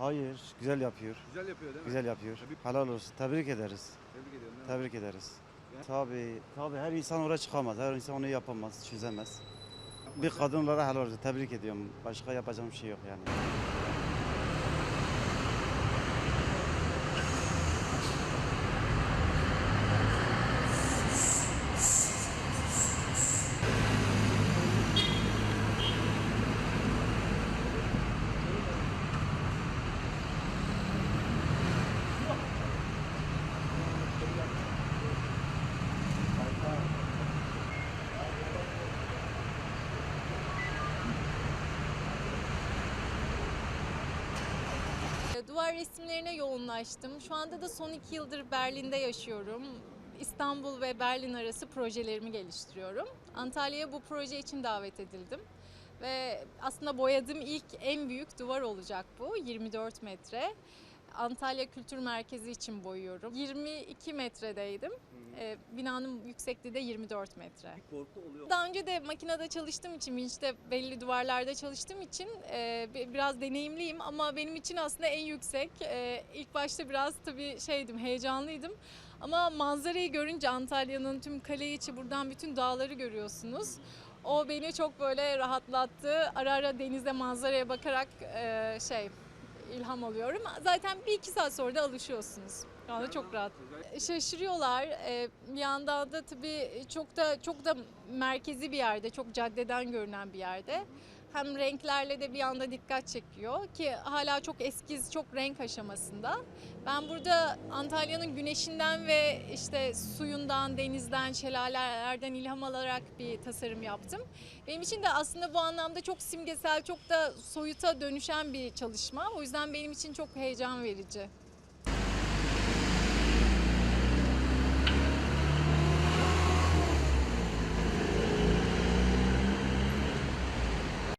Hayır, güzel yapıyor. Güzel yapıyor değil mi? Güzel yapıyor. Tabii. Helal olsun. Tebrik ederiz. Tebrik ediyorum. değil mi? Tebrik ederiz. Ya. Tabii, tabii her insan oraya çıkamaz. Her insan onu yapamaz, çözemez. Bir kadın olarak helal olsun. Tebrik ediyorum. Başka yapacağım bir şey yok yani. E, Duvar resimlerine yoğunlaştım. Şu anda da son iki yıldır Berlin'de yaşıyorum. İstanbul ve Berlin arası projelerimi geliştiriyorum. Antalya'ya bu proje için davet edildim. Ve aslında boyadığım ilk en büyük duvar olacak bu. 24 metre. Antalya Kültür Merkezi için boyuyorum. 22 metredeydim. E, binanın yüksekliği de 24 metre. Korku oluyor. Daha önce de makinede çalıştığım için, vinçte belli duvarlarda çalıştığım için e, bi- biraz deneyimliyim ama benim için aslında en yüksek. E, ilk başta biraz tabii şeydim, heyecanlıydım. Ama manzarayı görünce Antalya'nın tüm kale içi buradan bütün dağları görüyorsunuz. O beni çok böyle rahatlattı. Ara ara denizde manzaraya bakarak e, şey ilham alıyorum. Zaten bir iki saat sonra da alışıyorsunuz. Şu anda çok rahat. Şaşırıyorlar. Ee, bir yandan da tabii çok da çok da merkezi bir yerde, çok caddeden görünen bir yerde. Hem renklerle de bir anda dikkat çekiyor ki hala çok eskiz, çok renk aşamasında. Ben burada Antalya'nın güneşinden ve işte suyundan, denizden, şelalelerden ilham alarak bir tasarım yaptım. Benim için de aslında bu anlamda çok simgesel, çok da soyuta dönüşen bir çalışma. O yüzden benim için çok heyecan verici.